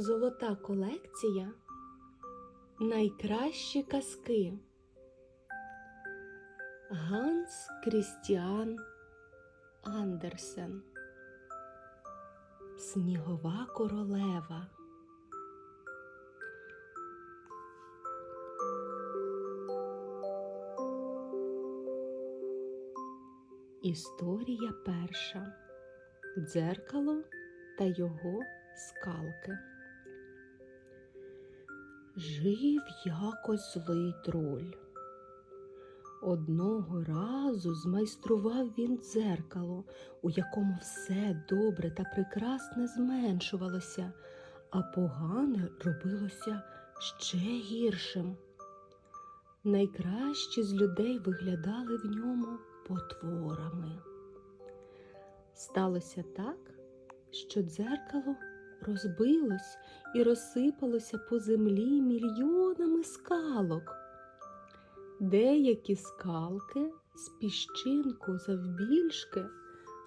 Золота колекція. Найкращі казки. Ганс Крістіан Андерсен. Снігова королева. Історія перша. Дзеркало та його скалки. Жив якось злий троль. Одного разу змайстрував він дзеркало, у якому все добре та прекрасне зменшувалося, а погане робилося ще гіршим. Найкращі з людей виглядали в ньому потворами. Сталося так, що дзеркало розбилось і розсипалося по землі мільйонами скалок. Деякі скалки з піщинку завбільшки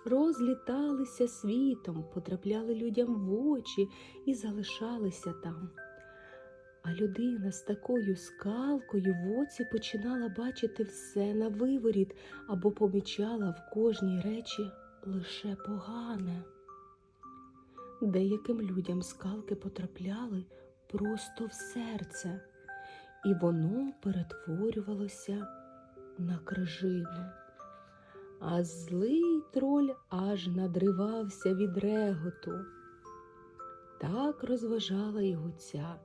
розліталися світом, потрапляли людям в очі і залишалися там. А людина з такою скалкою в оці починала бачити все на виворіт або помічала в кожній речі лише погане. Деяким людям скалки потрапляли просто в серце, і воно перетворювалося на крижину. А злий троль аж надривався від реготу. Так розважала його ця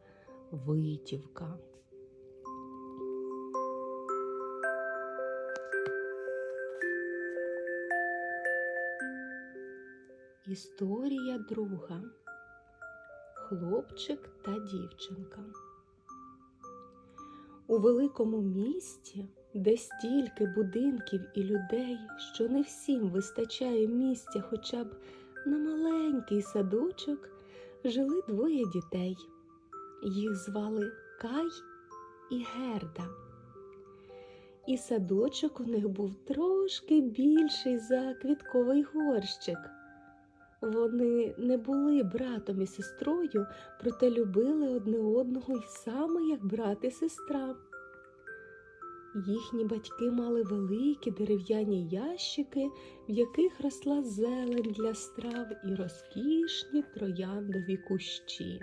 витівка. Історія друга. Хлопчик та дівчинка. У великому місті, де стільки будинків і людей, що не всім вистачає місця хоча б на маленький садочок, жили двоє дітей. Їх звали Кай і Герда. І садочок у них був трошки більший за квітковий горщик. Вони не були братом і сестрою, проте любили одне одного й саме як брат і сестра. Їхні батьки мали великі дерев'яні ящики, в яких росла зелень для страв і розкішні трояндові кущі.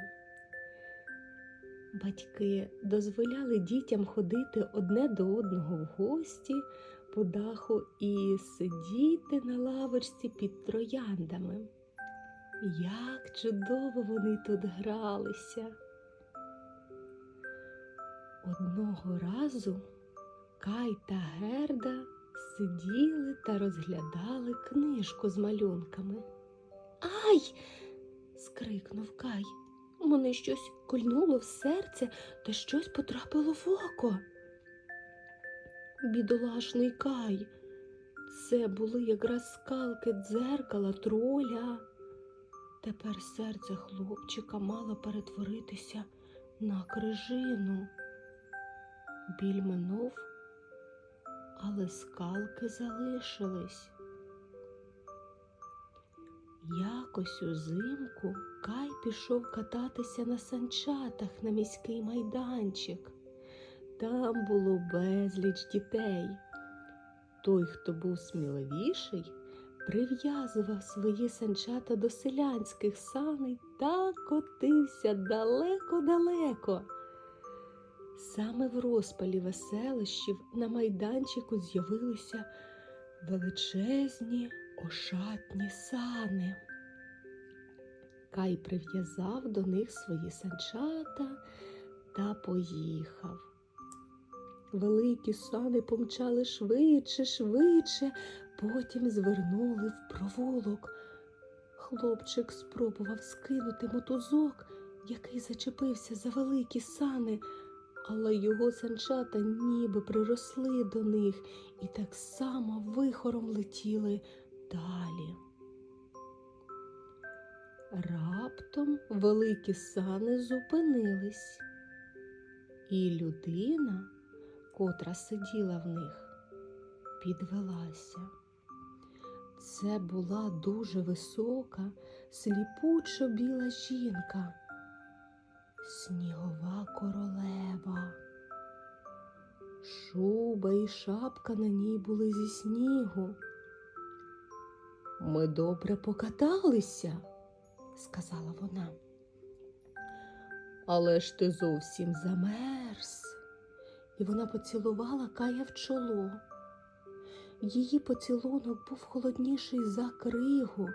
Батьки дозволяли дітям ходити одне до одного в гості по даху і сидіти на лавочці під трояндами. Як чудово вони тут гралися. Одного разу Кай та Герда сиділи та розглядали книжку з малюнками. Ай! скрикнув Кай. Мене щось кольнуло в серце та щось потрапило в око. Бідолашний Кай. Це були якраз скалки дзеркала троля. Тепер серце хлопчика мало перетворитися на крижину. Біль минув, але скалки залишились. Якось узимку Кай пішов кататися на санчатах на міський майданчик. Там було безліч дітей. Той, хто був сміливіший, прив'язував свої санчата до селянських саней та котився далеко-далеко. Саме в розпалі веселищів на майданчику з'явилися величезні ошатні сани. Кай прив'язав до них свої санчата та поїхав. Великі сани помчали швидше, швидше, потім звернули в провулок. Хлопчик спробував скинути мотузок, який зачепився за великі сани, але його санчата ніби приросли до них і так само вихором летіли далі. Раптом великі сани зупинились, і людина, котра сиділа в них, підвелася. Це була дуже висока, сліпучо біла жінка. снігова королева. Шуба і шапка на ній були зі снігу. Ми добре покаталися, сказала вона. Але ж ти зовсім замерз. І вона поцілувала Кая в чоло. Її поцілунок був холодніший за кригу.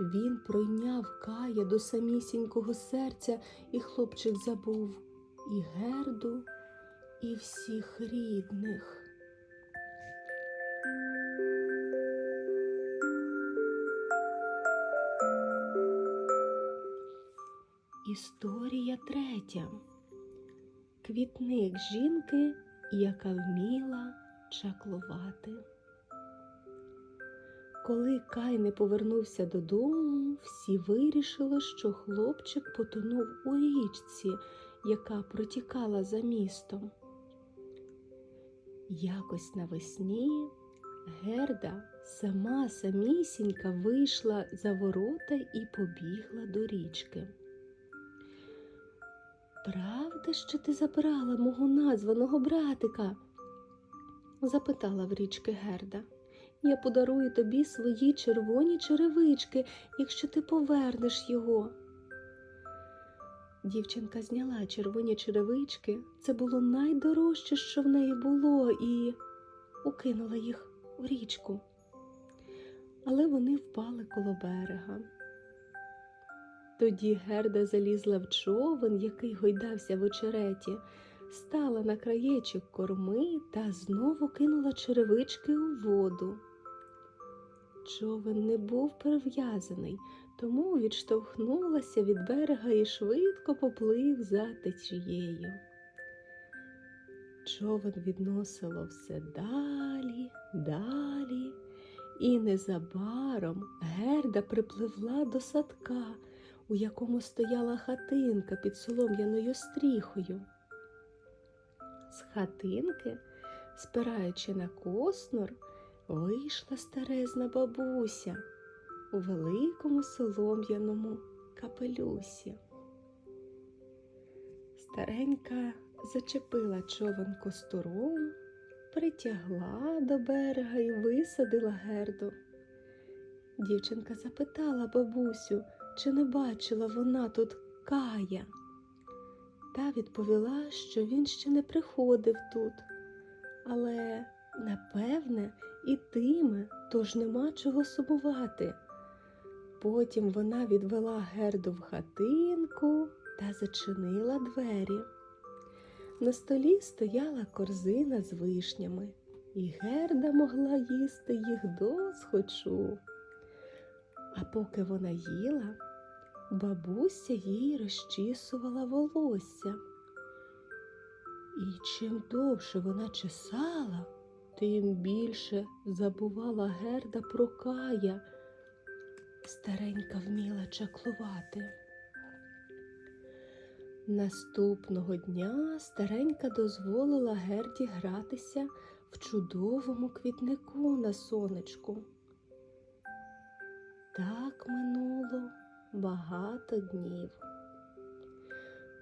Він пройняв Кая до самісінького серця, і хлопчик забув і герду, і всіх рідних. Історія третя. Квітник жінки, яка вміла чаклувати. Коли Кай не повернувся додому, всі вирішили, що хлопчик потонув у річці, яка протікала за містом. Якось навесні Герда сама самісінька вийшла за ворота і побігла до річки. Правда, що ти забрала мого названого братика? запитала в річки Герда. Я подарую тобі свої червоні черевички, якщо ти повернеш його. Дівчинка зняла червоні черевички. Це було найдорожче, що в неї було, і укинула їх у річку. Але вони впали коло берега. Тоді Герда залізла в човен, який гойдався в очереті, стала на краєчок корми та знову кинула черевички у воду. Човен не був прив'язаний, тому відштовхнулася від берега і швидко поплив за течією. Човен відносило все далі, далі, і незабаром Герда припливла до садка, у якому стояла хатинка під солом'яною стріхою. З хатинки, спираючи на коснор, вийшла старезна бабуся у великому солом'яному капелюсі. Старенька зачепила човен костором, притягла до берега і висадила герду. Дівчинка запитала бабусю, чи не бачила вона тут кая. Та відповіла, що він ще не приходив тут, але, напевне, і тиме, тож нема чого сумувати. Потім вона відвела герду в хатинку та зачинила двері. На столі стояла корзина з вишнями, і герда могла їсти їх до схочу. А поки вона їла, бабуся їй розчісувала волосся. І чим довше вона чесала, тим більше забувала герда про кая. Старенька вміла чаклувати. Наступного дня старенька дозволила Герді гратися в чудовому квітнику на сонечку. Так минуло багато днів.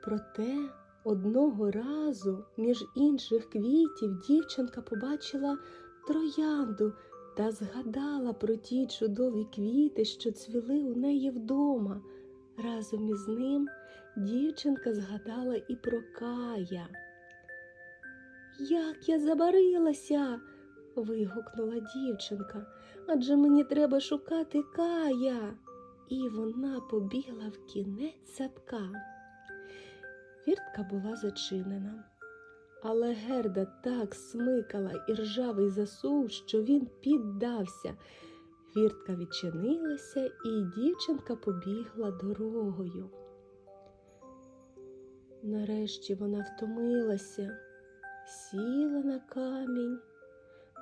Проте одного разу між інших квітів дівчинка побачила троянду та згадала про ті чудові квіти, що цвіли у неї вдома. Разом із ним дівчинка згадала і про Кая. Як я забарилася. вигукнула дівчинка, адже мені треба шукати Кая. І вона побігла в кінець садка. Фіртка була зачинена, але Герда так смикала і ржавий засув, що він піддався. Фіртка відчинилася, і дівчинка побігла дорогою. Нарешті вона втомилася, сіла на камінь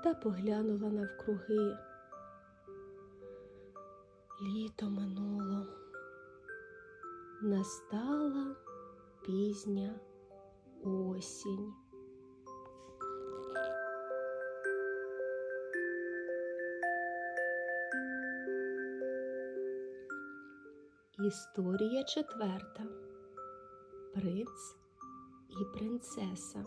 та поглянула навкруги. Літо минуло, настала пізня осінь. Історія четверта. принц і принцеса.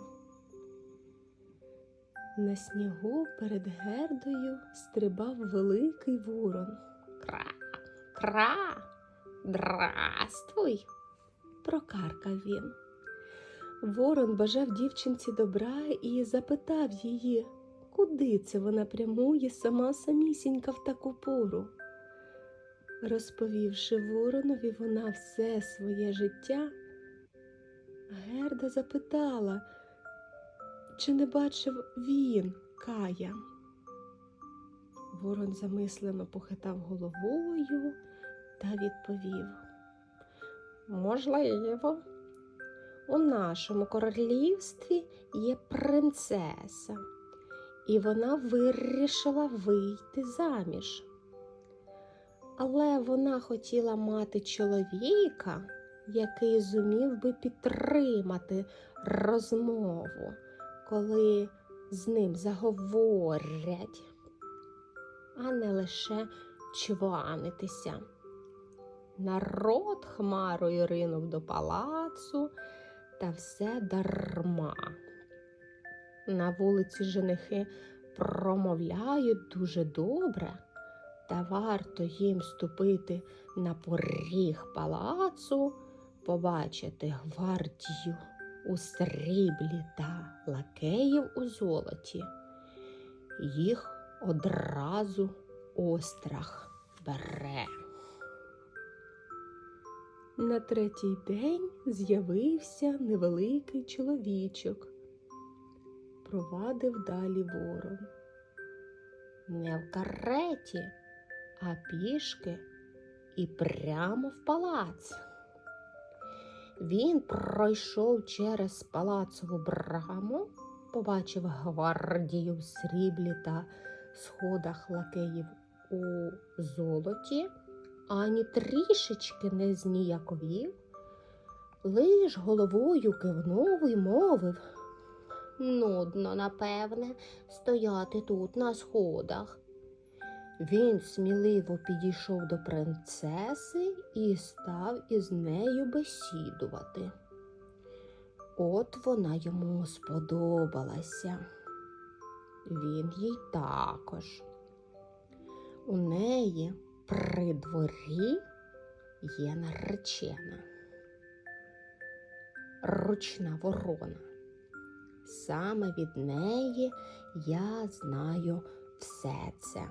На снігу перед гердою стрибав великий ворон. Кра, драстуй, прокаркав він. Ворон бажав дівчинці добра і запитав її, куди це вона прямує сама самісінька в таку пору. Розповівши воронові вона все своє життя, Герда запитала, чи не бачив він Кая. Ворон замислено похитав головою та відповів: Можливо, у нашому королівстві є принцеса, і вона вирішила вийти заміж. Але вона хотіла мати чоловіка, який зумів би підтримати розмову, коли з ним заговорять, а не лише чванитися. Народ хмарою ринув до палацу, та все дарма. На вулиці женихи промовляють дуже добре, та варто їм ступити на поріг палацу, побачити гвардію у сріблі та лакеїв у золоті. Їх одразу острах бере. На третій день з'явився невеликий чоловічок. Провадив далі ворон. Не в кареті, а пішки і прямо в палац. Він пройшов через палацову браму, побачив гвардію в сріблі та сходах лакеїв у золоті, ані трішечки не зніяковів, лиш головою кивнув і мовив. Нудно, напевне, стояти тут на сходах. Він сміливо підійшов до принцеси і став із нею бесідувати. От вона йому сподобалася. Він їй також. У неї при дворі є наречена, ручна ворона. Саме від неї я знаю все це.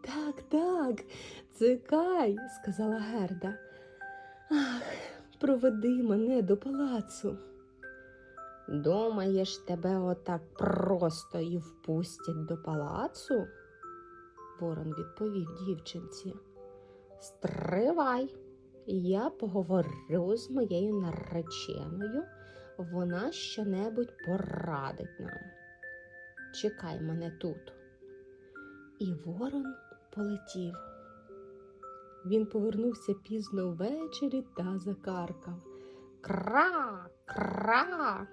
Так, так, це Кай, сказала Герда. Ах, проведи мене до палацу. Думаєш, тебе отак просто і впустять до палацу? Ворон відповів дівчинці. Стривай, я поговорю з моєю нареченою, вона щонебудь порадить нам. Чекай мене тут. І ворон полетів. Він повернувся пізно ввечері та закаркав. Кра, кра.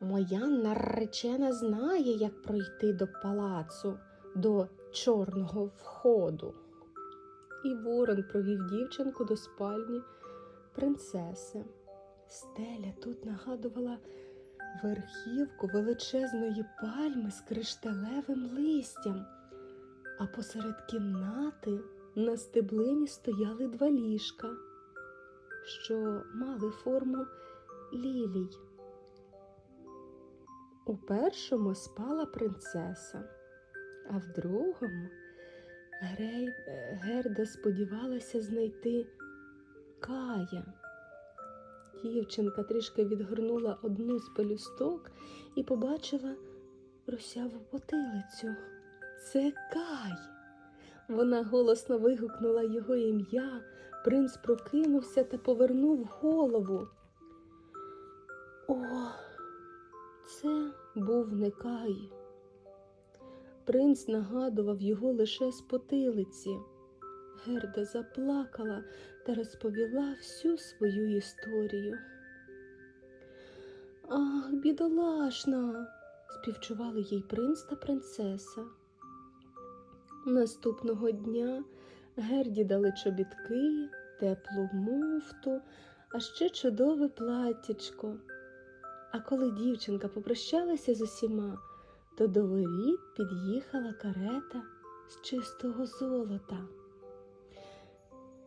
Моя наречена знає, як пройти до палацу, до чорного входу. І ворон провів дівчинку до спальні принцеси. Стеля тут нагадувала верхівку величезної пальми з кришталевим листям, а посеред кімнати на стеблині стояли два ліжка, що мали форму лілій. У першому спала принцеса, а в другому Грей... е, Герда сподівалася знайти Кая. Дівчинка трішки відгорнула одну з пелюсток і побачила русяву потилицю. Це Кай. Вона голосно вигукнула його ім'я. Принц прокинувся та повернув голову. О, це був не Кай. Принц нагадував його лише з потилиці. Герда заплакала та розповіла всю свою історію. Ах, бідолашна, співчували їй принц та принцеса. Наступного дня Герді дали чобітки, теплу муфту, а ще чудове платтячко. А коли дівчинка попрощалася з усіма, то до воріт під'їхала карета з чистого золота.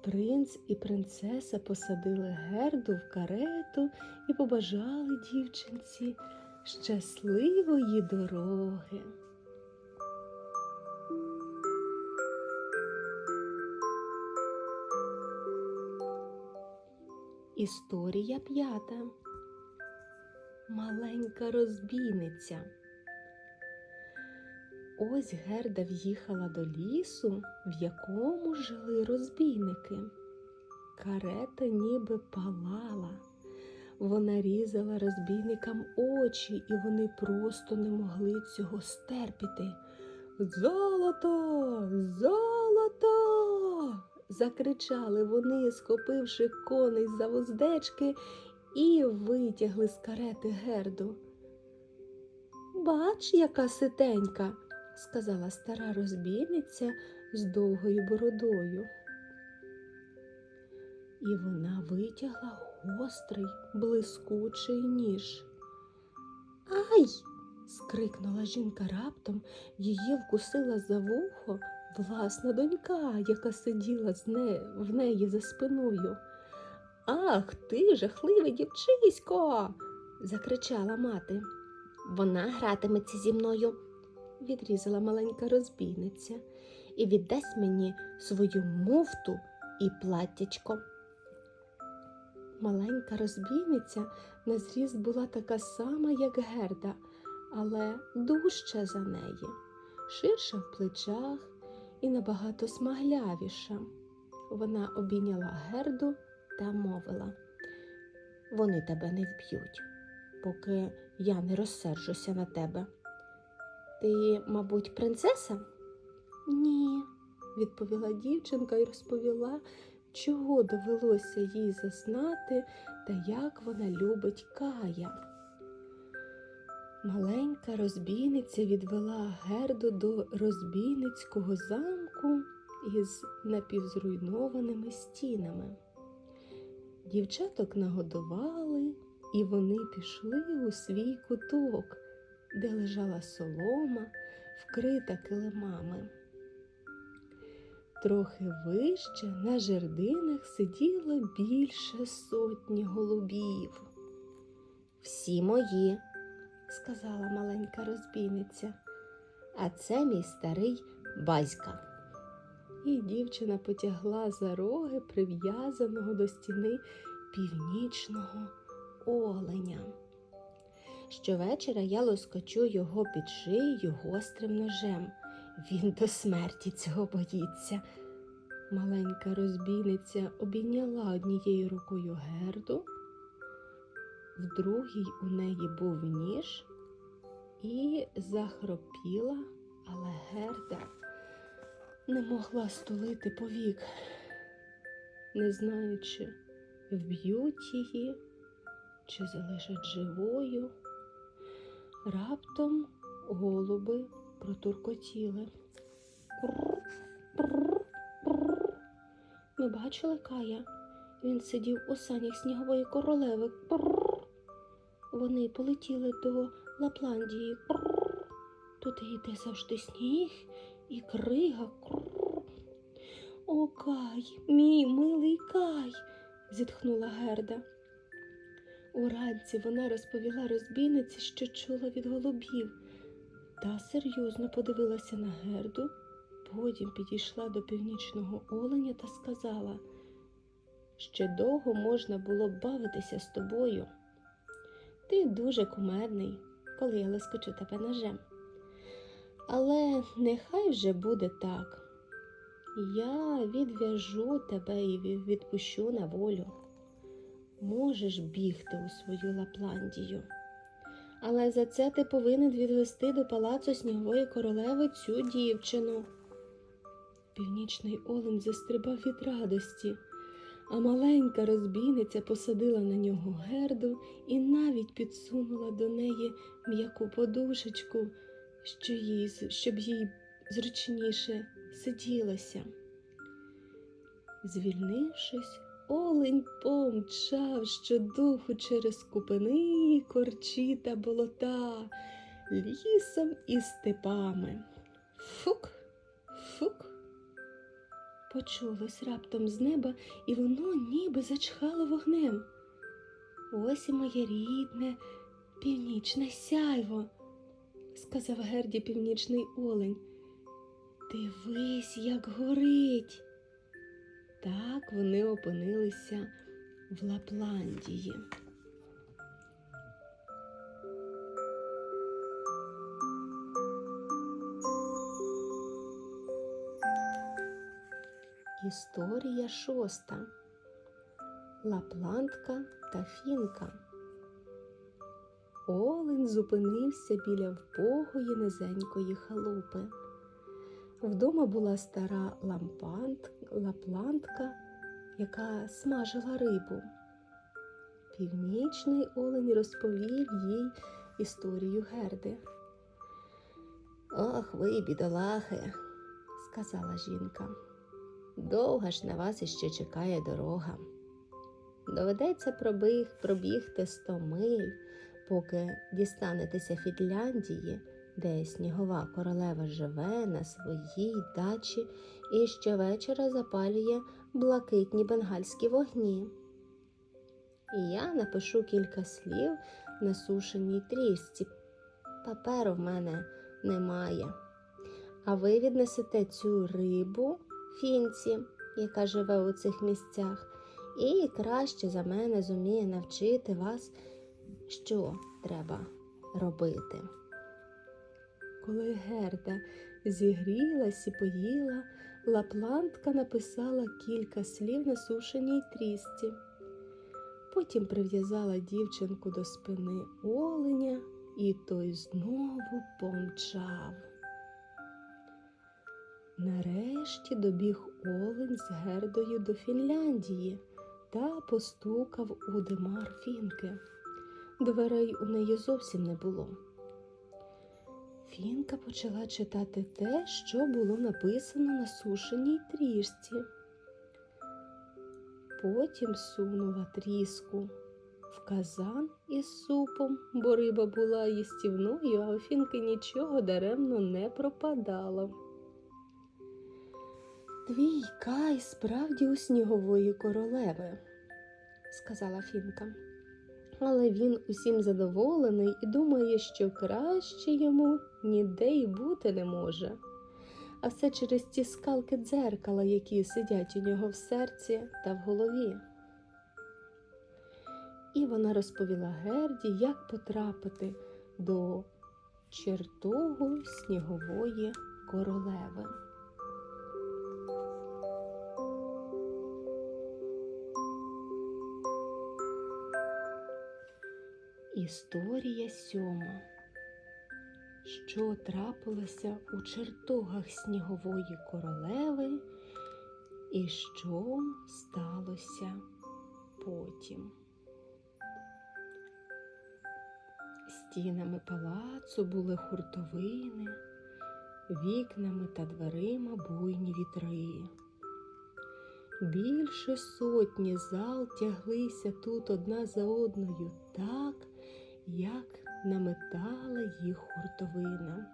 Принц і принцеса посадили герду в карету і побажали дівчинці щасливої дороги. Історія п'ята. Маленька розбійниця. Ось Герда в'їхала до лісу, в якому жили розбійники. Карета ніби палала. Вона різала розбійникам очі, і вони просто не могли цього стерпіти. Золото! Золото! закричали вони, схопивши коней за вуздечки і витягли з карети герду. Бач, яка ситенька, сказала стара розбійниця з довгою бородою. І вона витягла гострий, блискучий ніж. Ай! скрикнула жінка раптом, її вкусила за вухо власна донька, яка сиділа з не... в неї за спиною. Ах ти, жахливе дівчисько. закричала мати. Вона гратиметься зі мною, відрізала маленька розбійниця, і віддасть мені свою муфту і платтячко. Маленька розбійниця на зріст була така сама, як Герда, але дужча за неї, ширша в плечах і набагато смаглявіша. Вона обійняла Герду та мовила Вони тебе не вб'ють, поки я не розсержуся на тебе. Ти, мабуть, принцеса? Ні, відповіла дівчинка і розповіла, чого довелося їй зазнати та як вона любить Кая. Маленька розбійниця відвела Герду до розбійницького замку із напівзруйнованими стінами. Дівчаток нагодували, і вони пішли у свій куток, де лежала солома, вкрита килимами. Трохи вище на жердинах сиділо більше сотні голубів. Всі мої, сказала маленька розбійниця, а це мій старий батька. І дівчина потягла за роги прив'язаного до стіни північного оленя. Щовечора я лоскочу його під шиєю гострим ножем. Він до смерті цього боїться. Маленька розбійниця обійняла однією рукою герду, в другій у неї був ніж і захропіла, але герда не могла стулити повік, не знаючи, вб'ють її чи залишать живою. Раптом голуби протуркотіли. Ми бачили Кая. Він сидів у санях снігової королеви. Вони полетіли до Лапландії. Туди йде завжди сніг і крига. О, Кай, мій милий Кай, зітхнула Герда. Уранці вона розповіла розбійниці, що чула від голубів. Та серйозно подивилася на герду, потім підійшла до північного оленя та сказала, ще довго можна було б бавитися з тобою. Ти дуже кумедний, коли я лискочу тебе ножем. Але нехай вже буде так. Я відв'яжу тебе і відпущу на волю. Можеш бігти у свою Лапландію. Але за це ти повинен відвести до палацу снігової королеви цю дівчину. Північний олень застрибав від радості, а маленька розбійниця посадила на нього герду і навіть підсунула до неї м'яку подушечку, що їй, щоб їй зручніше сиділося. Звільнившись, олень помчав щодуху через купини, корчі та болота, лісом і степами. Фук, фук. Почулось раптом з неба, і воно ніби зачхало вогнем. Ось і моє рідне, північне сяйво, сказав Герді північний олень. Дивись, як горить. Так вони опинилися в Лапландії. Історія шоста. Лапландка та фінка. Олень зупинився біля вбогої низенької халупи. Вдома була стара лампант, лапландка, яка смажила рибу. Північний олень розповів їй історію Герди. Ох, ви, бідолахи, сказала жінка. Довга ж на вас іще чекає дорога. Доведеться пробіг, пробігти сто миль, поки дістанетеся Фінляндії, де снігова королева живе на своїй дачі і щовечора запалює блакитні бенгальські вогні. І я напишу кілька слів на сушеній трісці. Паперу в мене немає. А ви віднесете цю рибу фінці, яка живе у цих місцях, і краще за мене зуміє навчити вас, що треба робити. Коли Герда зігрілась і поїла, лапландка написала кілька слів на сушеній трісці. Потім прив'язала дівчинку до спини оленя, і той знову помчав. Нарешті добіг олень з гердою до Фінляндії та постукав у димар фінки. Дверей у неї зовсім не було. Фінка почала читати те, що було написано на сушеній трішці. Потім сунула тріску в казан із супом, бо риба була їстівною, а у фінки нічого даремно не пропадало. Твій кай справді у снігової королеви, сказала Фінка. Але він усім задоволений і думає, що краще йому ніде й бути не може. А все через ті скалки дзеркала, які сидять у нього в серці та в голові. І вона розповіла Герді, як потрапити до чертогу снігової королеви. Історія сьома. Що трапилося у чертогах снігової королеви, і що сталося потім? Стінами палацу були хуртовини, вікнами та дверима буйні вітри. Більше сотні зал тяглися тут одна за одною так, як наметала їх хуртовина.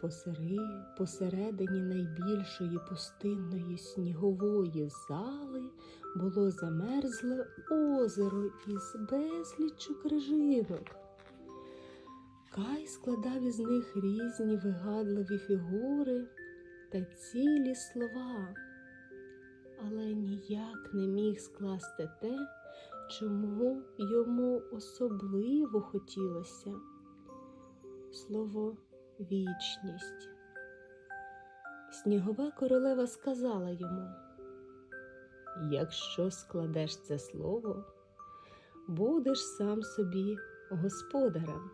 Посери, посередині найбільшої пустинної снігової зали було замерзле озеро із безліччю крижинок. Кай складав із них різні вигадливі фігури та цілі слова, але ніяк не міг скласти те, чому йому особливо хотілося слово вічність. Снігова королева сказала йому: Якщо складеш це слово, будеш сам собі господарем,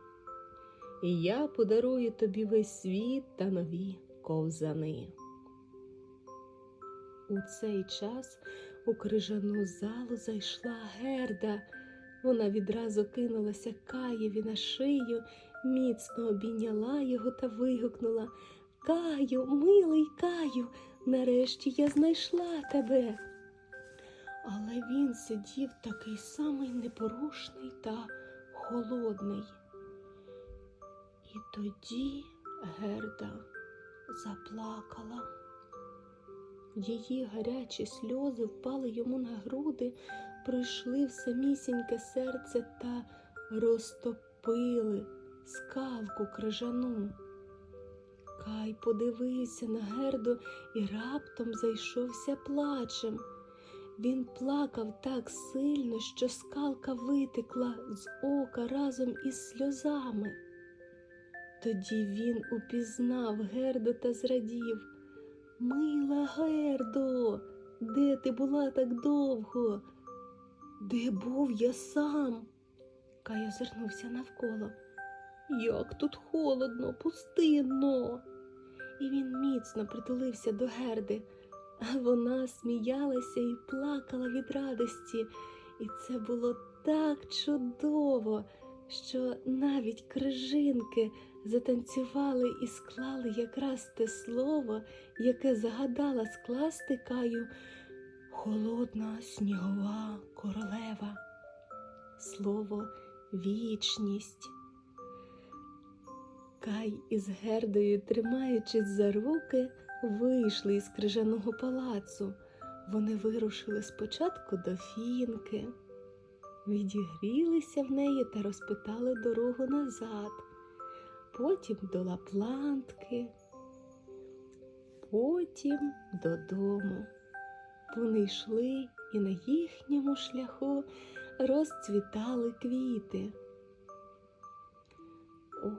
і я подарую тобі весь світ та нові ковзани. У цей час у крижану залу зайшла герда. Вона відразу кинулася Каєві на шию, міцно обійняла його та вигукнула Каю, милий Каю, нарешті я знайшла тебе. але він сидів такий самий непорушний та холодний. І тоді Герда заплакала. Її гарячі сльози впали йому на груди, пройшли в самісіньке серце та розтопили скалку крижану. Кай подивився на Герду і раптом зайшовся плачем. Він плакав так сильно, що скалка витекла з ока разом із сльозами. Тоді він упізнав Герду та зрадів. Мила Гердо, де ти була так довго? Де був я сам? Кай озирнувся навколо. Як тут холодно, пустинно. І він міцно притулився до Герди, вона сміялася і плакала від радості, і це було так чудово, що навіть крижинки затанцювали і склали якраз те слово, яке загадала скласти каю холодна снігова королева. Слово вічність. Кай із Гердою, тримаючись за руки, вийшли із крижаного палацу. Вони вирушили спочатку до фінки, відігрілися в неї та розпитали дорогу назад, потім до Лаплантки, потім додому. Вони йшли і на їхньому шляху розцвітали квіти.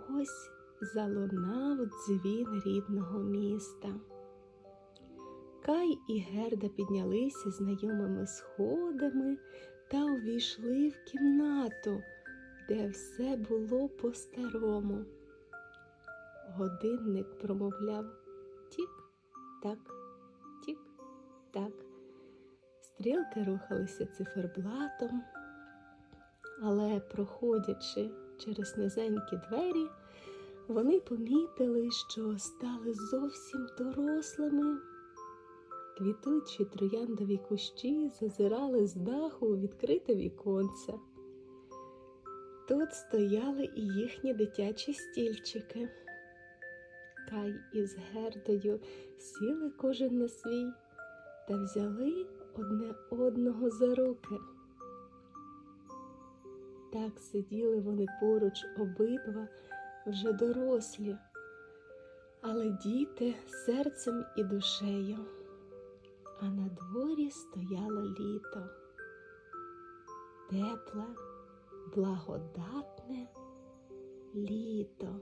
Ось залунав дзвін рідного міста. Кай і Герда піднялися знайомими сходами та увійшли в кімнату, де все було по-старому. Годинник промовляв тік-так, тік-так. Стрілки рухалися циферблатом, але, проходячи через низенькі двері, вони помітили, що стали зовсім дорослими. Квітучі трояндові кущі зазирали з даху у відкрите віконце. Тут стояли і їхні дитячі стільчики. Кай із Гердою сіли кожен на свій та взяли одне одного за руки. Так сиділи вони поруч обидва вже дорослі, але діти серцем і душею. А на дворі стояло літо, тепле, благодатне літо.